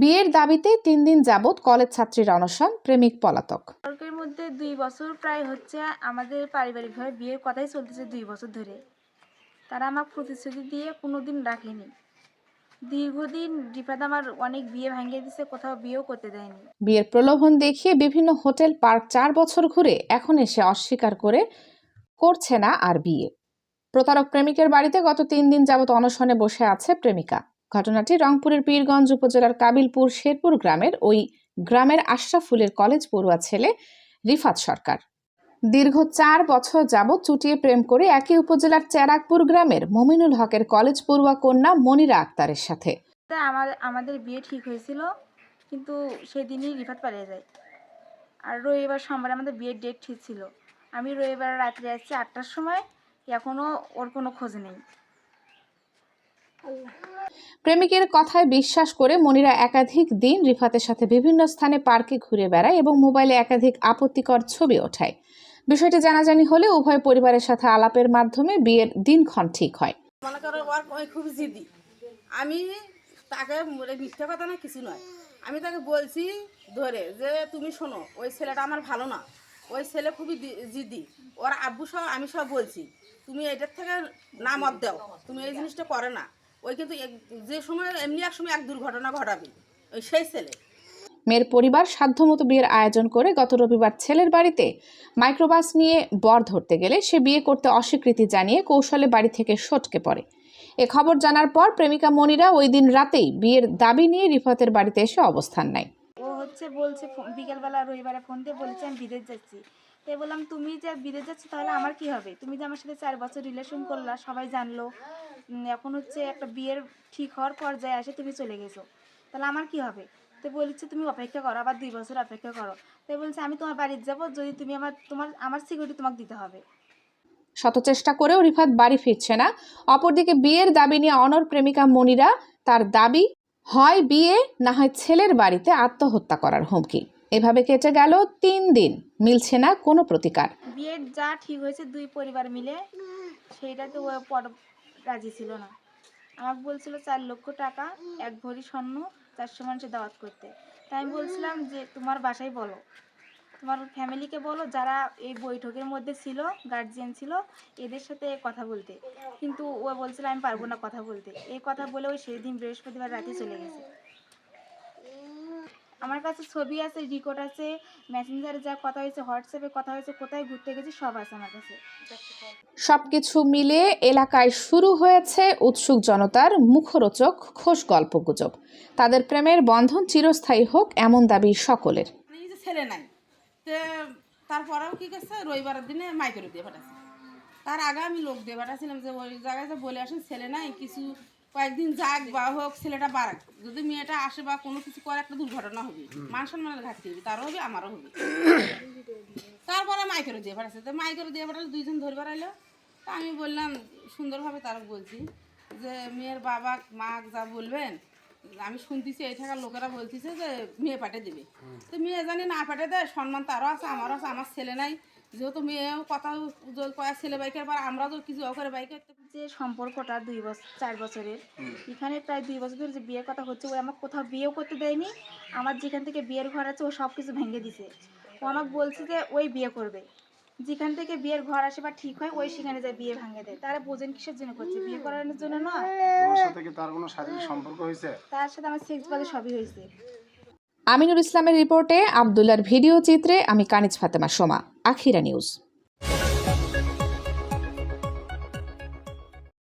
বিয়ের দাবিতে তিন দিন যাবৎ কলেজ ছাত্রীর অনশন প্রেমিক পলাতক। তর্কের মধ্যে দুই বছর প্রায় হচ্ছে আমাদের পারিবারিকভাবে বিয়ের কথাই চলতেছে দুই বছর ধরে। তারা আমার প্রতিশ্রুতি দিয়ে কোনো দিন রাখেনি দীর্ঘদিন রিফাত আমার অনেক বিয়ে ভাঙিয়ে দিছে কোথাও বিয়েও করতে দেয়নি। বিয়ের প্রলোভন দেখিয়ে বিভিন্ন হোটেল পার্ক চার বছর ঘুরে এখন এসে অস্বীকার করে করছে না আর বিয়ে। প্রতারক প্রেমিকের বাড়িতে গত তিন দিন যাবৎ অনশনে বসে আছে প্রেমিকা। ঘটনাটি রংপুরের পীরগঞ্জ উপজেলার কাবিলপুর শেরপুর গ্রামের ওই গ্রামের আশরাফুলের কলেজ পড়ুয়া ছেলে রিফাত সরকার। দীর্ঘ চার বছর যাবৎ চুটিয়ে প্রেম করে একই উপজেলার চেরাকপুর গ্রামের মমিনুল হকের কলেজ পড়ুয়া কন্যা মনিরা আক্তারের সাথে। তা আমার, আমাদের বিয়ে ঠিক হয়েছিল, কিন্তু সেদিনই রিফাত পালিয়ে যায়। আর রবিবার সোমবার আমাদের বিয়ের ডেট ঠিক ছিল। আমি রবিবার রাত্রে আসছি আটটার সময় এখনও ওর কোনো খোঁজ নেই। প্রেমিকের কথায় বিশ্বাস করে মনিরা একাধিক দিন রিফাতের সাথে বিভিন্ন স্থানে পার্কে ঘুরে বেড়ায় এবং মোবাইলে একাধিক আপত্তিকর ছবি ওঠায়। বিষয়টি জানাজানি হলে উভয় পরিবারের সাথে আলাপের মাধ্যমে বিয়ের দিনক্ষণ ঠিক হয়। মনে করো খুব জিদি। আমি তাকে মিথ্যা কথা না, কিছু নয়। আমি তাকে বলছি, ধরে, যে তুমি শোনো, ওই ছেলেটা আমার ভালো না। ওই ছেলে খুবই জিদি। ওর আব্বু সহ আমি সব বলছি। তুমি এটার থেকে না মত দাও। তুমি এই জিনিসটা করে না। ওই কিন্তু এক- যে সময় এমনি এক সময় এক দুর্ঘটনা ঘটাবে ওই সেই ছেলে। মেয়ের পরিবার সাধ্যমতো বিয়ের আয়োজন করে গত রবিবার ছেলের বাড়িতে মাইক্রোবাস নিয়ে বর ধরতে গেলে সে বিয়ে করতে অস্বীকৃতি জানিয়ে কৌশলে বাড়ি থেকে সটকে পড়ে। এ খবর জানার পর প্রেমিকা মনিরা ওই দিন রাতেই বিয়ের দাবি নিয়ে রিফাতের বাড়িতে এসে অবস্থান নেয়। ও হচ্ছে বলছে বিকেলবেলা রবিবারে ফোন দিয়ে বলেছে আমি বিদেশ যাচ্ছি। তাই বললাম তুমি যে বিদেশ যাচ্ছ তাহলে আমার কি হবে? তুমি যে আমার সাথে চার বছর রিলেশন করলা সবাই জানলো। এখন হচ্ছে একটা বিয়ের ঠিক হওয়ার পর্যায়ে আসে তুমি চলে গেছো। তাহলে আমার কি হবে? তো বলছে তুমি অপেক্ষা করো আবার দুই বছর অপেক্ষা করো। তাই বলছে আমি তোমার বাড়িতে যাব যদি তুমি আমার তোমার আমার সিকিউরিটি তোমাকে দিতে হবে। শত চেষ্টা করেও রিফাত বাড়ি ফিরছে না। অপরদিকে বিয়ের দাবি নিয়ে অনর প্রেমিকা মনিরা তার দাবি হয় বিয়ে না হয় ছেলের বাড়িতে আত্মহত্যা করার হুমকি। এভাবে কেটে গেল তিন দিন মিলছে না কোনো প্রতিকার। বিয়ের যা ঠিক হয়েছে দুই পরিবার মিলে পর রাজি ছিল না। আমাকে বলছিল, চার লক্ষ টাকা, এক ভরি স্বর্ণ, চারশো মানুষের দাওয়াত করতে। তাই আমি বলছিলাম যে, তোমার বাসায় বলো। তোমার ফ্যামিলিকে বলো, যারা এই বৈঠকের মধ্যে ছিল গার্জিয়ান ছিল, এদের সাথে কথা বলতে। কিন্তু ও বলছিল, আমি পারব না কথা বলতে। এই কথা বলে ওই সেদিন বৃহস্পতিবার রাতে চলে গেছে। আমার কাছে ছবি আছে রেকর্ড আছে মেসেঞ্জারে যা কথা হয়েছে হোয়াটসঅ্যাপে কথা হয়েছে কোথায় ঘুরতে গেছি সব আছে আমার কাছে। সবকিছু মিলে এলাকায় শুরু হয়েছে উৎসুক জনতার মুখরোচক খোশ গল্পগুজব তাদের প্রেমের বন্ধন চিরস্থায়ী হোক এমন দাবি সকলের। মানে এই যে ছেলে নাই তো তারপরেও কি করছে রবিবারের দিনে মাইকের দিয়ে পাঠাচ্ছে। তার আগে আমি লোক দিয়ে পাঠাচ্ছিলাম যে ওই জায়গায় যে বলে আসেন ছেলে নাই কিছু কয়েকদিন যাক বা হোক ছেলেটা বাড়াক। যদি মেয়েটা আসে বা কোনো কিছু করে একটা দুর্ঘটনা হবে। মান সম্মানের ঘাটতি হবে তারও হবে আমারও হবে। তারপরে মাইকেরও দিয়ে পাঠাচ্ছে তো মাইকেরও দিয়ে পাঠালে দুইজন ধরে বেড়াইলো। তা আমি বললাম সুন্দরভাবে তারা বলছি যে মেয়ের বাবা মা যা বলবেন আমি শুনতেছি এই থাকার লোকেরা বলতেছে যে মেয়ে পাঠিয়ে দেবে। তো মেয়ে জানি না পাঠিয়ে দেয় সম্মান তারও আছে আমারও আছে আমার ছেলে নাই। যেহেতু মেয়েও কথা ছেলে বাইকের পর আমরাও তো কিছু করে বাইক করতে যে সম্পর্কটা দুই বছর চার বছরের এখানে প্রায় দুই বছর ধরে যে বিয়ের কথা হচ্ছে ও আমাকে কোথাও বিয়েও করতে দেয়নি আমার যেখান থেকে বিয়ের ঘর আছে ও সব কিছু ভেঙে দিছে। ও আমাকে বলছে যে ওই বিয়ে করবে। যেখান থেকে বিয়ের ঘর আসে বা ঠিক হয় ওই সেখানে যায় বিয়ে ভাঙে দেয়। তারা বোঝেন কিসের জন্য করছে? বিয়ে করানোর জন্য নয়। তোমার সাথে কি তার কোনো শারীরিক সম্পর্ক হয়েছে? তার সাথে আমার সেক্স বাদে সবই হয়েছে। আমিনুল ইসলামের রিপোর্টে আবদুল্লার ভিডিও চিত্রে আমি কানিজ ফাতেমা সোমা। আখিরা নিউজ।